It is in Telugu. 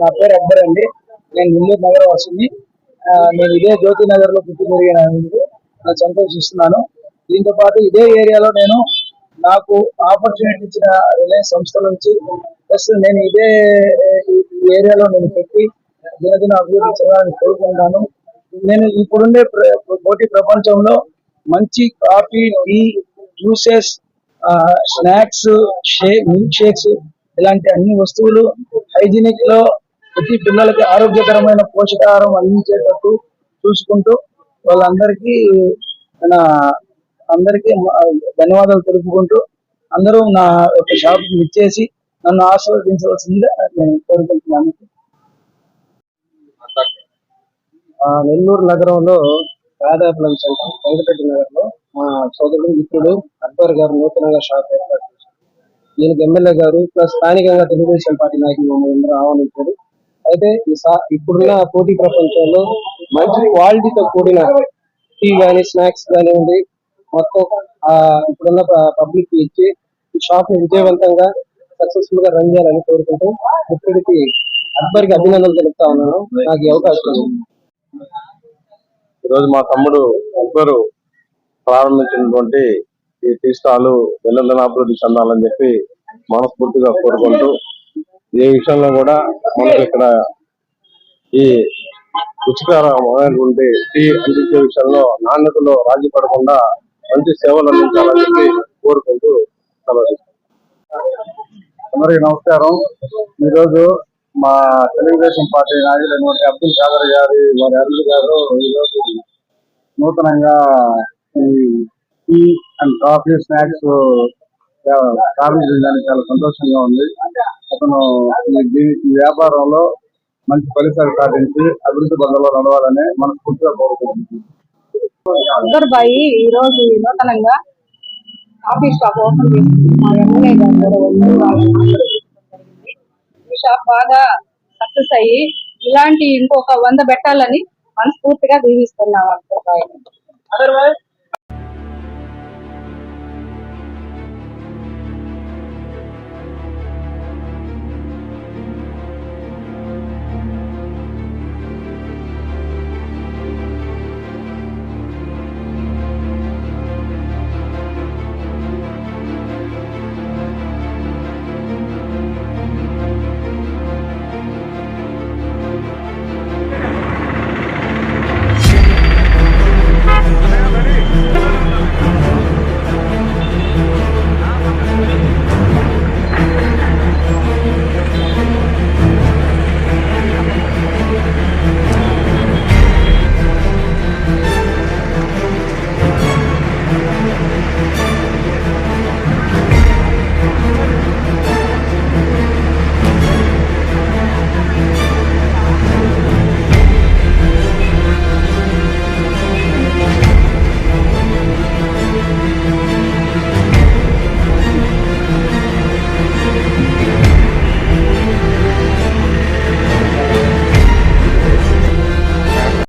నా పేరు అక్బర్ అండి. నేను నెల్లూరు నగరం వస్తుంది నేను ఇదే జ్యోతి నగర్లో పుట్టి పెరిగినందుకు సంతోషిస్తున్నాను. దీంతో పాటు ఇదే ఏరియాలో నేను నాకు ఆపర్చునిటీ ఇచ్చిన రిలయన్స్ సంస్థ నుంచి ప్లస్ నేను ఇదే ఏరియాలో నేను పెట్టి దినదిన అభివృద్ధి చెందాలని కోరుకుంటాను నేను ఇప్పుడుండే పోటీ ప్రపంచంలో మంచి coffee tea juices snacks shake milk shakes ఇలాంటి అన్ని వస్తువులు హైజీనిక్లో ప్రతి పిల్లలకి ఆరోగ్యకరమైన పోషకాహారం అందించేటట్టు చూసుకుంటూ వాళ్ళందరికీ నా అందరికీ ధన్యవాదాలు తెలుపుకుంటూ అందరూ నా యొక్క షాప్ ఇచ్చేసి నన్ను ఆశీర్వదించవలసిందిగా నేను కోరుకుంటున్నాను. ఆ, నెల్లూరు నగరంలో రాధాపురం సెంటర్ వెంకటరెడ్డి నగర్లో మా సోదరుడు మిత్రుడు అక్బర్ గారు నూతనంగా షాప్ ఏర్పాటు చేశారు. దీనికి ఎమ్మెల్యే గారు ప్లస్ స్థానికంగా తెలుగుదేశం పార్టీ నాయకులు మమ్మల్ని ఆహ్వానించారు. అయితే ఈ ఇప్పుడున్న పోటీ ప్రపంచంలో మంచి క్వాలిటీతో కూడిన టీ కానీ స్నాక్స్ కానివ్వండి మొత్తం ఆ ఇప్పుడున్న పబ్లిక్ ఇచ్చి ఈ షాప్ని విజయవంతంగా సక్సెస్ఫుల్గా రన్ చేయాలని కోరుకుంటూ ముఖ్యుడికి అక్బర్కి అభినందనలు తెలుపుతా ఉన్నాను. నాకు ఈ అవకాశం ఈరోజు మా తమ్ముడు అక్బరు ప్రారంభించినటువంటి ఈ టీ స్టాల్ అభివృద్ధి చెందాలని చెప్పి మనస్ఫూర్తిగా కోరుకుంటూ ఏ విషయంలో కూడా మనకు ఇక్కడ ఈ రుచికరమైనటువంటి టీ అందించే విషయంలో నాణ్యతలో రాజీ పడకుండా మంచి సేవలు అందించాలని చెప్పి కోరుకుంటూ సెలవు అందరికీ నమస్కారం. ఈరోజు మా తెలుగుదేశం పార్టీ నాయకులైనటువంటి అబ్దుల్ ఖాదర్ గారి వారి అరుణ్ గారు ఈరోజు నూతనంగా ఈ టీ అండ్ కాఫీ స్నాక్స్ ప్రారంభించడానికి చాలా సంతోషంగా ఉంది. అతను వ్యాపారంలో మంచి ఫలితాలు సాధించి అభివృద్ధి పదంలో నడవాలని మనస్ఫూర్తిగా కోరుకుంటున్నాను. అక్బర్ బాయి ఈ రోజు నూతనంగా కాఫీ షాప్ ఓపెన్. ఈ షాప్ బాగా సక్సెస్ అయ్యి ఇలాంటి ఇంకొక వంద పెట్టాలని మనస్ఫూర్తిగా దీవిస్తున్నాం బాయిని